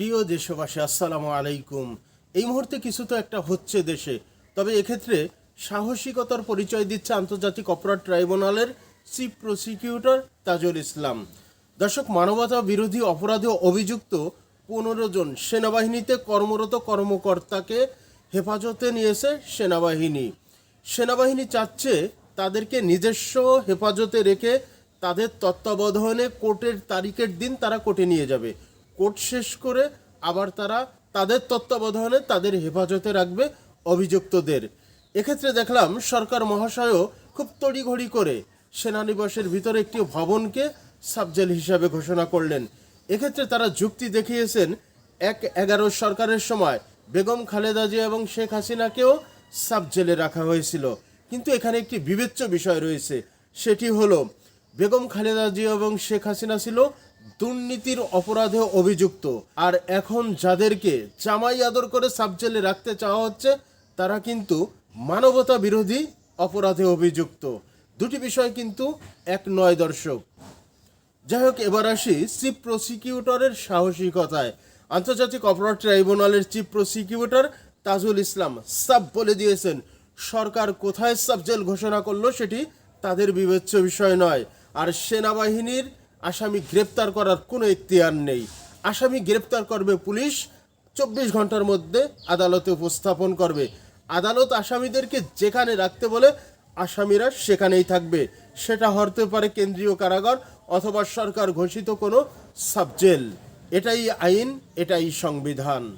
প্রিয় দেশবাসী, আসসালামু আলাইকুম। এই মুহূর্তে কিছু তো একটা হচ্ছে দেশে। তবে এক্ষেত্রে সাহসিকতার পরিচয় দিচ্ছে আন্তর্জাতিক অপরাধ ট্রাইব্যুনালের চিফ প্রসিকিউটর তাজুল ইসলাম। দর্শক, মানবতা বিরোধী অপরাধে অভিযুক্ত পনেরো জন সেনাবাহিনীতে কর্মরত কর্মকর্তাকে হেফাজতে নিয়েছে সেনাবাহিনী। সেনাবাহিনী চাচ্ছে তাদেরকে নিজস্ব হেফাজতে রেখে তাদের তত্ত্বাবধানে কোর্টের তারিখের দিন তারা কোর্টে নিয়ে যাবে। কোর্ট শেষ করে আবার তারা তাদের তত্ত্বাবধানে তাদের হেফাজতে রাখবে অভিযুক্তদের। এক্ষেত্রে দেখলাম সরকার মহাশয়ও খুব তড়িঘড়ি করে সেনানিবাসের ভিতরে একটি ভবনকে সাবজেল হিসাবে ঘোষণা করলেন। এক্ষেত্রে তারা যুক্তি দেখিয়েছেন, এক এগারো সরকারের সময় বেগম খালেদা জিয়া এবং শেখ হাসিনাকেও সাবজেলে রাখা হয়েছিল। কিন্তু এখানে একটি বিবেচ্য বিষয় রয়েছে, সেটি হলো বেগম খালেদা জিয়া এবং শেখ হাসিনা ছিল দুর্নীতির অপরাধে অভিযুক্ত। আর এখন যাদেরকে জামাই আদর করে সাবজেলে রাখতে চাওয়া হচ্ছে, তারা কিন্তু মানবতা বিরোধী অপরাধে অভিযুক্ত। দুটি বিষয় কিন্তু এক নয় দর্শক। যাই হোক, এবার আসি চিফ প্রসিকিউটরের সাহসিকতায়। আন্তর্জাতিক অপরাধ ট্রাইব্যুনালের chief prosecutor Tajul Islam sub বলে দিয়েছেন, সরকার কোথায় সাবজেল ঘোষণা করল সেটি তাদের বিবেচ্য বিষয় নয়। আর সেনাবাহিনীর আসামি গ্রেপ্তার করার কোনো এখতিয়ার নেই। আসামি গ্রেপ্তার করবে পুলিশ, চব্বিশ ঘণ্টার মধ্যে আদালতে উপস্থাপন করবে। আদালত আসামিদেরকে যেখানে রাখতে বলে আসামিরা সেখানেই থাকবে। সেটা হতে পারে কেন্দ্রীয় কারাগার অথবা সরকার ঘোষিত কোনো সাবজেল। এটাই আইন, এটাই সংবিধান।